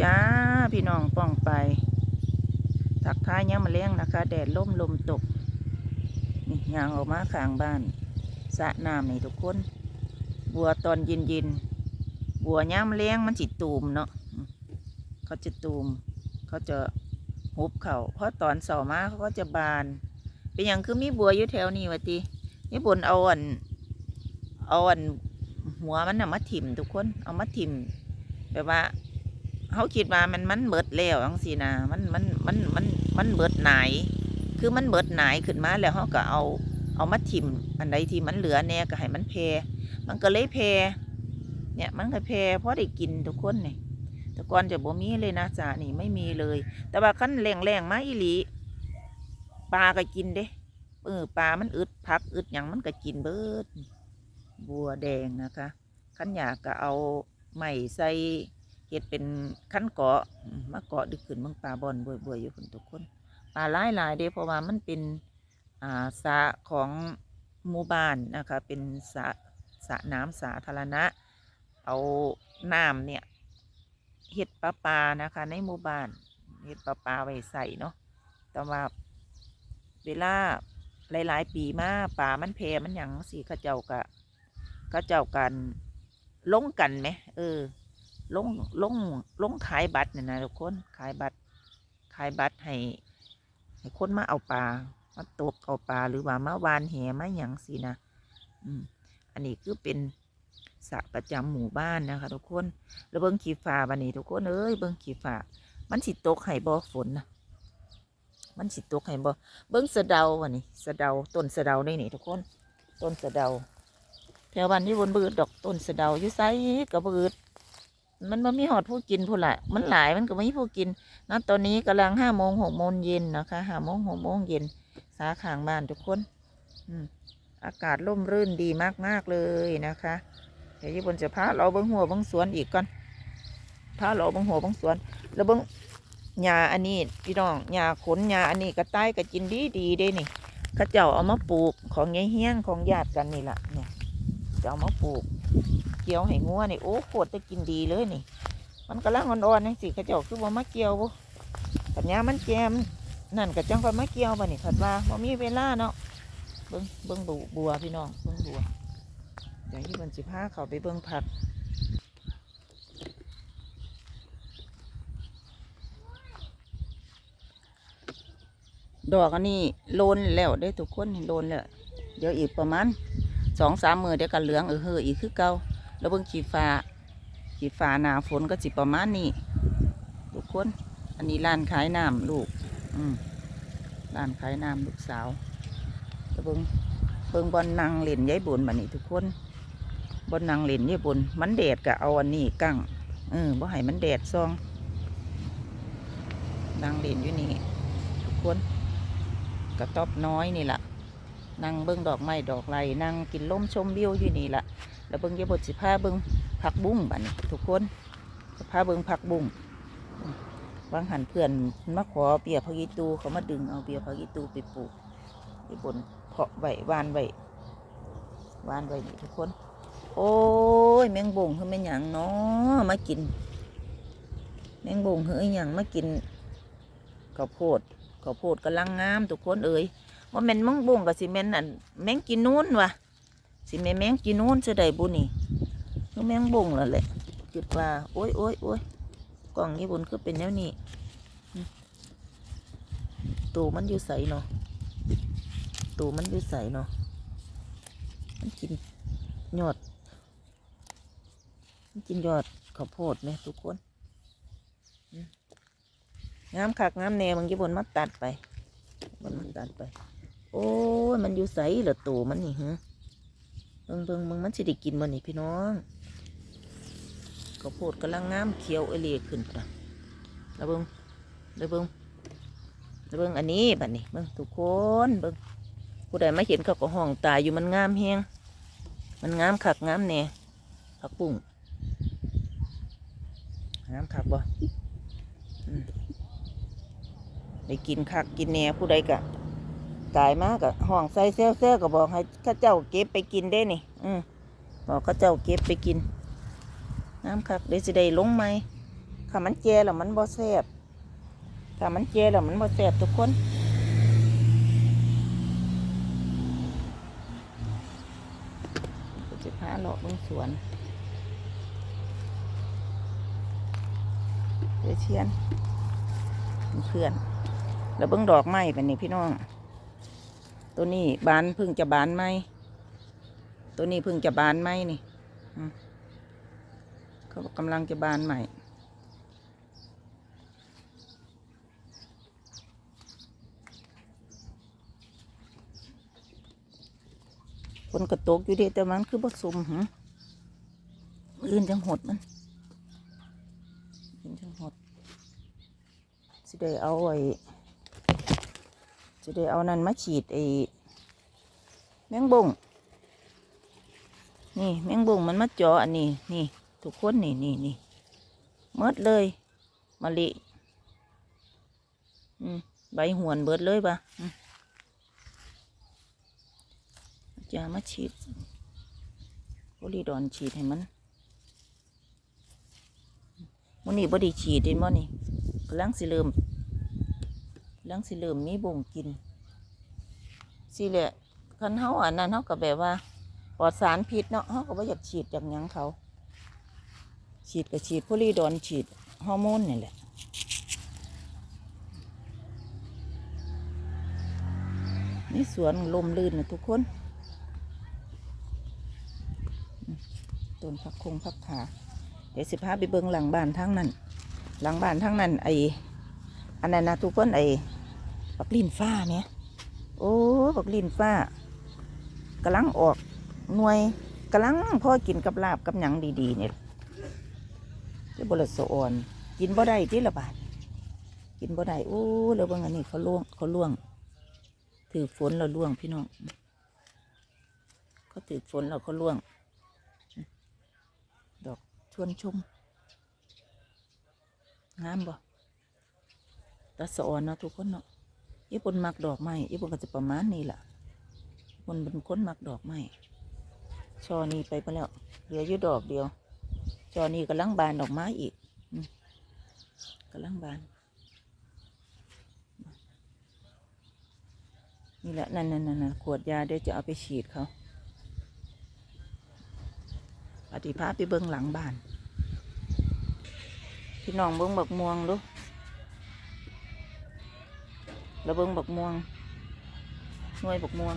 จ้า พี่น้องป้องไป ทักทายย้ำมาเลี้ยงนะคะ แดดล่มลมตก นี่ยางออกมาข้างบ้านสระน้ำนี่ทุกคน บัวตอนเย็นเย็นบัวย้ำเลี้ยงมันจิตูมเนาะเขาจะตูม เขาจะหุบเขาเพราะตอนเสามาเขาก็จะบาน เป็นอย่างคือมีบัวอยู่แถวนี้วะตีนี่บนเอาอันเอาอันหัวมันน่ะมาถิ่มทุกคน เอามาถิ่มแบบว่า เขาคิดว่ามันมันเบิดแล้วจังสินะมันมันมันมันมันเบิดหนายคือมันเบิดหนายขึ้นมาแล้วเขาก็เอาเอามาถิ่มอันใดที่มันเหลือเนี่ยก็ให้มันแพรมันก็เลยแพรเนี่ยมันก็แพรเพราะได้กินทุกคนเนี่ยแต่ก่อนจะบ่มีเลยนะจ้านี่ไม่มีเลย แต่ว่าขั้นแรงแรงๆมาอีหลีปลาก็กินเด้เออปลามันอึดพักอึดหยังมันก็กินเบิด บัวแดงนะคะขั้นอยากก็เอาไม้ใส่ เห็ดเป็นขั้นเกาะมาเกาะดึกขึ้นเบางปลาบอนบวยๆอยู่คนทุกคนปลาหลายหลายเด้เพราะว่ามันเป็นอ่าสระของหมู่บ้านนะคะเป็นสระสระน้ำสาธารณะ เอาน้ำเนี่ยเห็ดปลาปลานะคะในหมู่บ้านเห็ดปลาปลาไว้ใส่เนาะแต่ว่าเวลาหลายๆ ปีมาป่ามันแพร่มันหยังสิเขาเจ้ากะก็เจ้ากันลงกันไหมเออ ลงลงลงขายบัตรเนี่ยนะทุกคนขายบัตรขายบัตรให้ให้คนมาเอาปลามาตกเอาปลาหรือว่ามาวานแหมาอย่างสินะอืมอันนี้คือเป็นสระประจำหมู่บ้านนะคะ ทุกคนแล้วเบิ้งขีฟ้าบันนี้ทุกคนเอ้ยเบิ้งขีฟ้ามันสิตกไห้บ่ฝนนะมันสิตกไห้บ่เบิ้งสะเดาวันนี้สะเดาต้นสะเดาได้นี่ทุกคน ต้นสะเดาแถวบ้านที่บนบืดดอกต้นสะเดาอยู่ไซกับบืด มันไม่มีหอดผู้กินผู้ละมันหลายมันก็ไม่มีผู้กินนะตอนนี้กำลังห้าโมงหกโมงเย็นนะคะห้าโมงหกโมงเย็นสาขางบ้านทุกคน อืมอากาศร่มรื่นดีมาก ๆ เลยนะคะ เดี๋ยวยี่บนจะพาเราเบิ้งหัวเบิ้งสวนอีกก่อนพาเราเบิ้งหัวเบิ้งสวน แล้วเบิ้งหญ้าอันนี้พี่น้องหญ้าขนหญ้าอันนี้กระต่ายก็กินดีดีๆเด้นี่เข้าเจ้าเอามาปลูกของยายเฮี้ยงของญาติกันนี่แหละเนี่ยจะเอามาปลูก เกี่ยวให้งัวนี่โอ้โคตรจะกินดีเลยนี่ มันกำลังอ่อนๆนี่สิขาเจ้าคือว่มาเกี่ยวบุปัญญามันแจมนั่นก็จังก็มาเกี่ยวบ่นี่ขัดว่าบ่มีเวลาเนาะเบิ้งเบิ้งดูบัวพี่น้องเบิ้งบัวเดี๋ยวที่มันสิพาเขาไปเบิ้งผักดอกอันนี้โลนแล้วได้ทุกคนโลนแล้วเดี๋ยวอีกประมาณสองสามมือเดี๋ยวก็เหลืองเออเฮออีกคือเก่า แล้วเบิ่งขีฟ้าขีฟ้าหนาฝนก็สิประมาณนี้ทุกคน อันนี้ร้านขายน้ำลูก อืมร้านขายน้ำลูกสาวแล้วเบิ่งเบิ่งบอลนางเล่นยายบุญบัดนี้ทุกคนบอลนางเล่นยายบุญมันแดดก็เอาอันนี้กั้งเออบ่ให้มันแดดซองนางเล่นอยู่นี่ทุกคนกระต๊อบน้อยนี่แหละ นั่งเบิ้งดอกไม้ดอกไรนั่งกินลมชมวิวอยู่นี่ละแล้วเบิ้งยายบดสิพาเบิ้งผักบุ้งบัดนี้ทุกคนสิพาเบิ้งผักบุ้งอืมบางหันเพื่อนมาขอเปียผักอีตูเขามาดึงเอาเปียผักอีตูไปปลูกไปบนเพาะไว้วานไว้วานไว้นี่ทุกคน โอ้ยแมงบงคือแม่นหยังเนาะมากิน แมงบงคือไอหยังมากินข้าวโพดข้าวโพดกำลังงามทุกคนเอ่ย ว่าแม่นมังบุ้งกับสิแม่นอันแมงกินนูนวะสิแม่นแมงกินนูนจะได้บุนี่คือแมงบุ้งแล้วแหละคิดว่าโอ้ยโอ้ยโอ้ยกล่องญี่ปุ่นคือเป็นแนวนี้ตูมันอยู่ใสเนาะตูมันอยู่ใสเนาะมันกินยอดมันกินยอดข้าวโพดไหมทุกคนงามคักงามแน่บางญี่ปุ่นมาตัดไปมันมันตัดไป โอ้ยมันอยู่ใสเหรอตัวมันนี่ฮะเบิ่งเบิงเบิงมันสิได้กินมันนี่พี่น้องข้าวโพดกำลังงามเขียวเอเลียขึ้นปะแล้วเบิงแล้วเบิงแล้วเบิงอันนี้บัดนี้เบิงทุกคนเบิงผู้ใดไมาเห็นเขาก็ห้องตายอยู่มันงามแฮงมันงามคักงามแน่ผักปุ้งงามคักบ่อืมได้กินคักกินแน่ผู้ใดกะ ตายมากกะห้องใส่เซลเซลก็บอกให้ข้าเจ้าเก็บไปกินได้นี่ อืมบอกข้าเจ้าเก็บไปกิน น้ำคักเดี๋ยวจะได้ลงไหมถ้ามันแก่แล้วมันบ่แซ่บถ้ามันแก่แล้วมันบ่แซ่บทุกคนจะพาเลาะเบงสวนเดี๋ยวเชียนเพื่อนแล้วเบิ้งดอกไม้เป็นนี่พี่น้อง ตัวนี้บานพึ่งจะบานไหมตัวนี้พึ่งจะบานไหมนี่เขากำลังจะบานใหม่ คนกระตกอยู่ดีแต่มันคือผสมหึอื่นจังหดมันอื่นจังหดสิได้เอาไว อ้สิได้เอานั่นมาฉีดไอ้แมงบงนี่แมงบงมันมาจาะอันนี้นี่ทุกคนนี่นี่นี่เมดเลยมะลิอืมใบหวนเบิดเลยปะอืมจะมาฉีดโพลีดอนฉีดให้มันมันนี่บดีฉีดเห็นมั้นี่กำลังสิเริ่ม กำลังสิเริ่มมีบ่งกินสิแหละคันเฮาอันนั้นเฮาก็แบบว่าปลอดสารพิษเนาะเฮาก็บ่อยากฉีดจากหยังเขา ฉีดก็ฉีดโพลีดอนฉีดฮอร์โมนนี่แหละนี่สวนลมลื่นนะทุกคนต้นพักคงพักขาเดี๋ยวสิพาไปเบิงหลังบ้านทั้งนั้น หลังบ้านทั้งนั้นไอ อันนั้นนะทุกคนไอ้ปักลินฟ้าเนี่ยโอ้ปักลินฟ้ากำลังออกหน่วยกำลังพ่อกินกับลาบกับหยังดีๆเนี่ยจะบรสะอ่อนกินบ่ได้ที่ละบาทกินบ่ได้โอ้แล้วบางอันนี้เขาล่วงเขาล่วง ถือฝนเราล่วงพี่น้องเขาถือฝนเราเขาล่วง ดอกชวนชมงามบ่ ตาสะออนเนาะทุกคนเนาะญี่ปุ่นมักดอกไม้ญี่ปุ่นก็จะประมาณนี้แหละญี่ปุ่นเป็นคนมักดอกไม้ชอนี้ไปไปแล้ว เหลืออยู่ดอกเดียว ชอนี้กำลังบานดอกไม้อีกอืมกำลังบาน นี่แหละนั่นนั่นนั่นขวดยาเดี๋ยวจะเอาไปฉีดเขาปฏิภาพไปเบิ้องหลังบ้าน พี่น้องเบิ้องบักม่วงดูแล้วเบิ้งบักม่วงหน่วยบักม่วง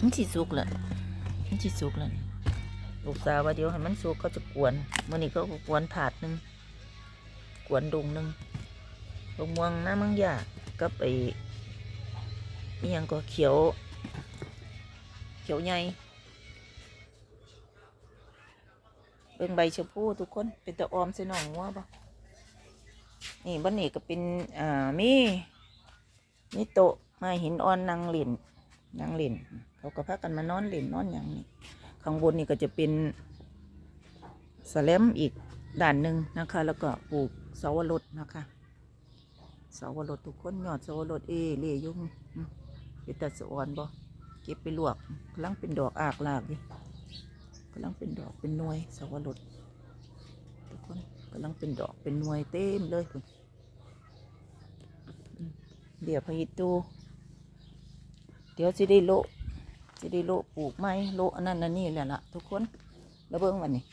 มันสิสุกแหละมันสิสุกแล้วลูกสาวว่าเดี๋ยวให้มันสุกเขาจะกวนเมื่อนี้เขาก็กวนถาดหนึ่งกวนดุงหนึ่งบักม่วงน้ามังยากับไอ้อิหยังก็เขียว เขียวใหญ่เบิ่งใบชมพูทุกคนเป็นตะออมใส่หนองวัวปะ นี่บ้านนี้ก็เป็นอ่ามีมีโต๊ะไม้หินอ่อนนางหลินนางหลินเขาก็พากันมานอนหลินนอนอย่างนี้ข้างบนนี่ก็จะเป็นสแลมอีกด่านหนึ่งนะคะ แล้วก็ปลูกเสาวรสนะคะเสาวรสทุกคนยอดเสาวรสเอเลี่ยยุ่งเป็นตะสะอนบ่เก็บไปลวกกำลังเป็นดอกอากลากดิกำลังเป็นดอกเป็นหน่วยสวรสทุกคน กำลังเป็นดอกเป็นหน่วยเต็มเลยคุณเดี๋ยวพยิตูเดี๋ยวสิได้โละสิได้โลปลูกไม้โลอันนั้นอันนี้แหละล่ะทุกคนแล้วเบิ้งวันนี้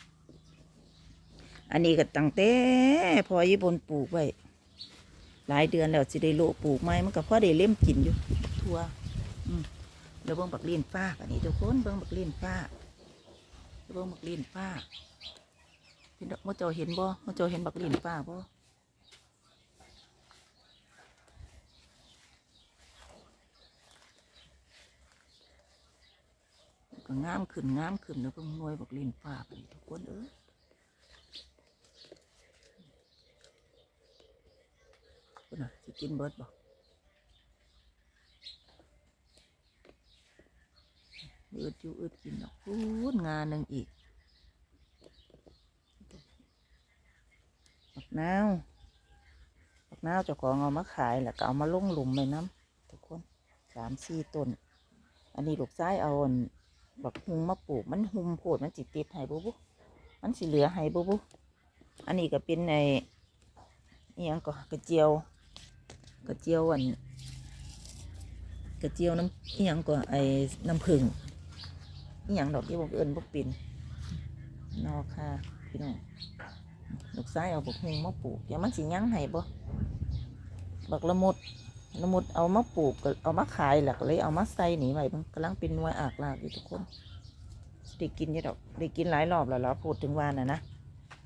อันนี้ก็ตั้งแต่พอญี่ปุ่นปลูกไว้หลายเดือนแล้วสิได้โลปลูกไม้มันก็พอได้เล่มกินอยู่ทั่วอืมแล้วเบิ่งบักเลียนฟ้าอันนี้ทุกคนเบิ่งบักเลียนฟ้าแล้วเบิ่งบักเลียนฟ้า พี่น้องมื่อเจ้าเห็นบ่มื่อเจ้าเห็นบักลีนฟ้าบ่ก็งามขึ้นงามขึ้นแล้วเบิ่งหน่วยบักลีนฟ้าไปทุกคนเอ้ยคุณน่ะสิกินเบิดบ่อืดอยู่อืดกินเนาะพูดงานหนึ่งอีกบัก นาวบักนาวเจ้าของเอามาขายแล้วก็เอามาลงหลุมเลยน้ำทุกคนสามสี่ต้น อันนี้ลูกซ้ายเอาอนบักฮุงมาปลูกมันหุมโพดมันสิติดให้บุบุมันสิเหลือให้บุบุอันนี้ก็เป็นในอหยังก็กระเจียวกระเจียวอันกระเจียวน้ำอหยังก็ไอ้น้ำผึ้งอหยังดอกที่บอกเอิญบกปินนอค่ะพี่น้อง ลูกซ้ายเอาบักฮุงมาปลูกอย่ามันสิยั้งให้บ่บักละมุดละมุดเอามาปลูกก็เอามาขายหลักเลยเอามาใส่หนีไว้มันกำลังเป็นนวยอากลากอยู่ทุกคนได้กินยี่ดอกได้กินหลายรอบแล้วเราพูดถึงวานน่ะนะ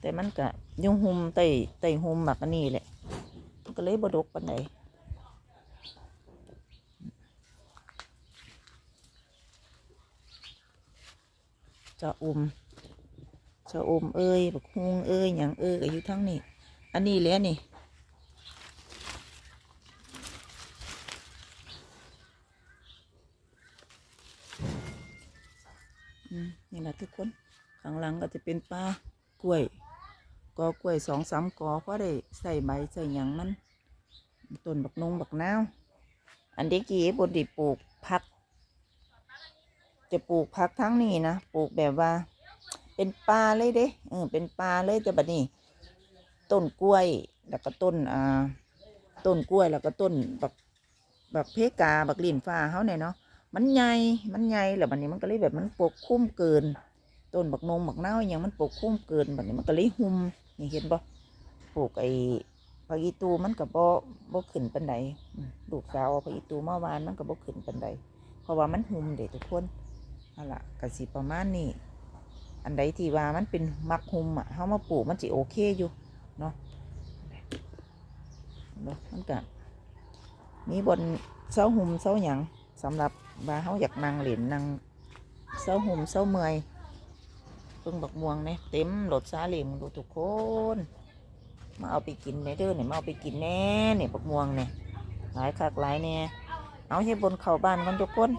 แต่มันก็ยุงหุมไต่ไต่หุมหมักอันนี้แหละมันก็เลยบดกปันใดจะอม จะอมเอ้ยบักฮวงเอ้ยอย่างเอ้ยก็อยู่ทั้งนี้ อันนี้แล้วนี่นี่แหละทุกคนข้างหลังก็จะเป็นป่ากล้วยกอกล้วยสองสามกอเพราะได้ใส่ใบใส่หยังมันต้นบักนงบักนาวอันเด็กกี้บนดิปลูกพัก จะปลูกพักทั้งนี้นะปลูกแบบว่า เป็นป่าเลยเด้เออเป็นป่าเลยแต่บัดนี้ ต้นกล้วย แล้วก็ต้นอ่าต้นกล้วยแล้วก็ต้นบักบักเพกาบักลิ่นฟ้าเขาเนี่ยเนาะมันใหญ่มันใหญ่แล้วบัดนี้มันก็เลยแบบมันปกคลุมเกิน ต้นบักนงบักนาอย่างมันปกคลุมเกินบัดนี้มันก็เลยหุ่มนี่เห็นบ่ปลูกไอ้ผักอีตูมันก็บ่บ่ขึ้นปานใดลูกสาวเอาผักอีตูมาวานมันก็บ่ขึ้นปานใดเพราะว่ามันหุ่มเด็ทุกคนนั่นล่ะก็สิประมาณนี้ อันใดที่ว่ามันเป็นมักหุมอะเฮามาปลูกมันสิโอเคอยู่เนาะเนาะมันก็มีบนเสาหุมเสาหยังสำหรับว่าเฮาอยากนั่งเล่นนั่งเสาหุมเสาเมยเพิ่งบักม่วงเนี่ยเต็มรถซาเล้งดูทุกคนมาเอาไปกินแน่เด้อเนี่ยมาเอาไปกินแน่เนี่ยบักม่วงเนี่ยหลายคักหลายเนี่ยเอาให้บนเข่าบ้านกันทุกคน